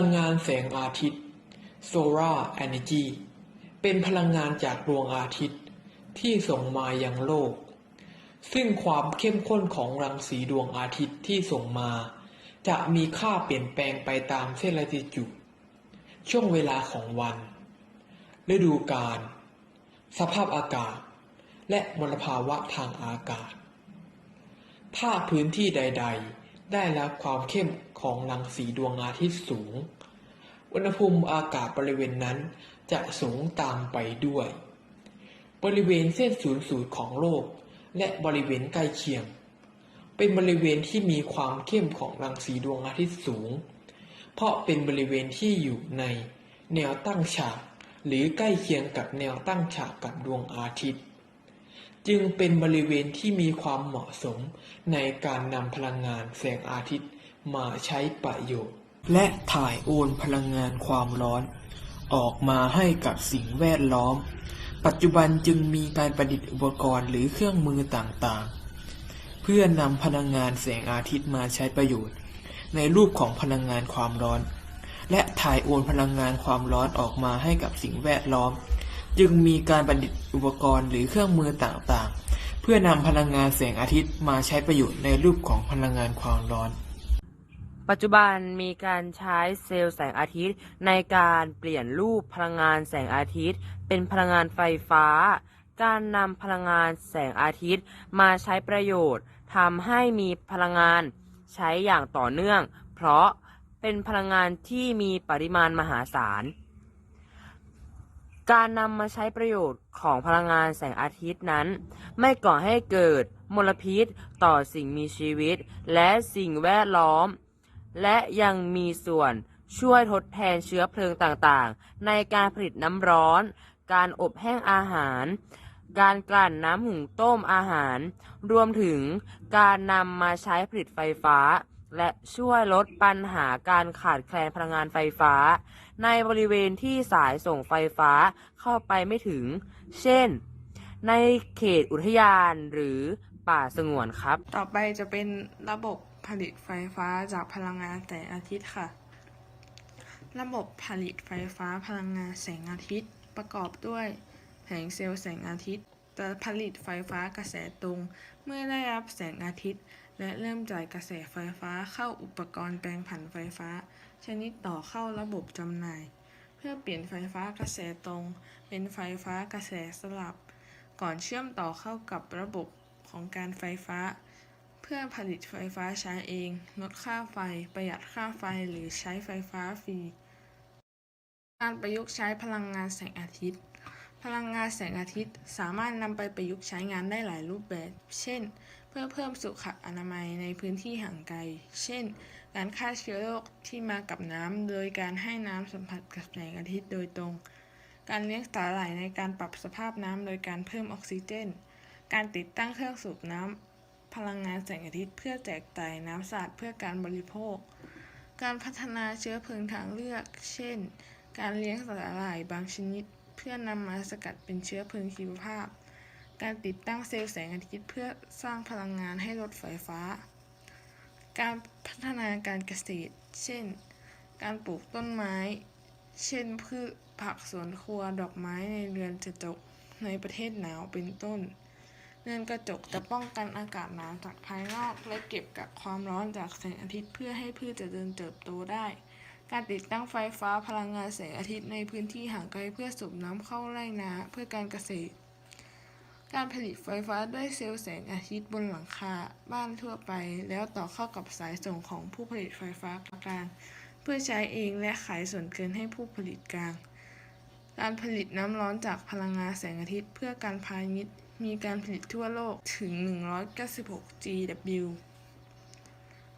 ลังงานแสงอาทิตย์ Solar Energy เป็นพลังงานจากดวงอาทิตย์ ที่ส่งมายังโลก ซึ่งความเข้มข้นของรังสีดวงอาทิตย์ที่ส่งมา จะมีค่าเปลี่ยนแปลงไปตามเส้นละติจูดช่วงเวลาของวัน ฤดูกาลสภาพอากาศ และมลภาวะทางอากาศ ถ้าพื้นที่ใด ๆ ได้รับความเข้มของรังสีดวงอาทิตย์สูง อุณหภูมิอากาศบริเวณนั้นจะสูงตามไปด้วย บริเวณเส้นศูนย์สูตรของโลก และบริเวณใกล้เคียง เป็นบริเวณที่มีความเข้มของรังสีดวงอาทิตย์สูง เพราะเป็นบริเวณที่อยู่ในแนวตั้งฉาก หรือใกล้เคียงกับแนวตั้งฉากกับดวงอาทิตย์ จึงเป็นบริเวณที่มีความเหมาะสมในการนำพลังงานแสงอาทิตย์มาใช้ประโยชน์ และถ่ายโอนพลังงานความร้อน ออกมาให้กับสิ่งแวดล้อม ปัจจุบันจึงมีการประดิษฐ์อุปกรณ์หรือเครื่องมือต่างๆ เพื่อนำพลังงานแสงอาทิตย์มาใช้ประโยชน์ ในรูปของพลังงานความร้อน และถ่ายโอนพลังงานความร้อนออกมาให้กับสิ่งแวดล้อม จึงมีการประดิษฐ์อุปกรณ์หรือเครื่องมือต่างๆ เพื่อนำพลังงานแสงอาทิตย์มาใช้ประโยชน์ในรูปของพลังงานความร้อน ปัจจุบันมีการใช้เซลล์แสงอาทิตย์ ในการเปลี่ยนรูปพลังงานแสงอาทิตย์ เป็นพลังงานไฟฟ้า การนำพลังงานแสงอาทิตย์ มาใช้ประโยชน์ทำให้มีพลังงานใช้อย่างต่อเนื่อง เพราะเป็นพลังงานที่มีปริมาณมหาศาล การนำมาใช้ประโยชน์ของพลังงานแสงอาทิตย์นั้น ไม่ก่อให้เกิดมลพิษต่อสิ่งมีชีวิต และสิ่งแวดล้อม และยังมีส่วนช่วยทดแทนเชื้อเพลิงต่างๆ ในการผลิตน้ำร้อน การอบแห้งอาหาร การกลั่นน้ำหุงต้มอาหาร รวมถึงการนำมาใช้ผลิตไฟฟ้า และช่วยลดปัญหาการขาดแคลนพลังงานไฟฟ้า ในบริเวณที่สายส่งไฟฟ้าเข้าไปไม่ถึง เช่น ในเขตอุทยานหรือ ป่าสงวนครับ ต่อไปจะเป็นระบบผลิตไฟฟ้าจากพลังงานแสงอาทิตย์ค่ะ ระบบผลิตไฟฟ้าพลังงานแสงอาทิตย์ ประกอบด้วยแผงเซลล์แสงอาทิตย์จะผลิตไฟฟ้ากระแสตรง เมื่อได้รับแสงอาทิตย์ และเริ่มจ่ายกระแสไฟฟ้าเข้าอุปกรณ์แปลงผันไฟฟ้า ชนิดต่อเข้าระบบจำหน่าย เพื่อเปลี่ยนไฟฟ้ากระแสตรง เป็นไฟฟ้ากระแสสลับ ก่อนเชื่อมต่อเข้ากับระบบ ของการไฟฟ้า เพื่อผลิตไฟฟ้าใช้เอง ลดค่าไฟ ประหยัดค่าไฟหรือใช้ไฟฟ้าฟรี การประยุกต์ใช้พลังงานแสงอาทิตย์ พลังงานแสงอาทิตย์สามารถนำไปประยุกต์ใช้งานได้หลายรูปแบบ เช่น เพื่อเพิ่มสุขอนามัยในพื้นที่ห่างไกล เช่น การฆ่าเชื้อโรคที่มากับน้ำโดยการให้น้ำสัมผัสกับแสงอาทิตย์โดยตรงการเลี้ยงสาหร่ายในการปรับสภาพน้ำโดยการเพิ่มออกซิเจน การติดตั้งเครื่องสูบน้ำพลังงานแสงอาทิตย์เพื่อแจกจ่ายน้ำสะอาดเพื่อการบริโภค การพัฒนาเชื้อเพลิงทางเลือก เช่น การเลี้ยงสาหร่ายบางชนิด เพื่อนำมาสกัดเป็นเชื้อเพลิงชีวภาพ การติดตั้งเซลล์แสงอาทิตย์เพื่อสร้างพลังงานให้รถไฟฟ้า การพัฒนาการเกษตร เช่น การปลูกต้นไม้ เช่น พืชผักสวนครัวดอกไม้ในเรือนกระจกในประเทศหนาวเป็นต้น เรือนกระจกจะป้องกันอากาศหนาวจากภายนอกและเก็บกักความร้อนจากแสงอาทิตย์เพื่อให้พืชเจริญเติบโตได้ การติดตั้งไฟฟ้าพลังงานแสงอาทิตย์ในพื้นที่ห่างไกลเพื่อสูบน้ำเข้าไร่นาเพื่อการเกษตร การผลิตไฟฟ้าด้วยเซลล์แสงอาทิตย์บนหลังคาบ้านทั่วไป แล้วต่อเข้ากับสายส่งของผู้ผลิตไฟฟ้ากลาง เพื่อใช้เองและขายส่วนเกินให้ผู้ผลิตกลาง การผลิตน้ำร้อนจากพลังงานแสงอาทิตย์เพื่อการพาณิชย์ มีการผลิตทั่วโลกถึง 196 GW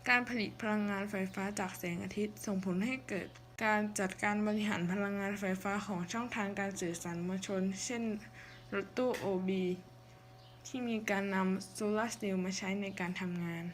การผลิตพลังงานไฟฟ้าจากแสงอาทิตย์ ส่งผลให้เกิดการจัดการบริหารพลังงานไฟฟ้าของช่องทางการสื่อสารมวลชน เช่น รถตู้ OB ที่มีการนำโซลาร์เซลล์มาใช้ในการทำงาน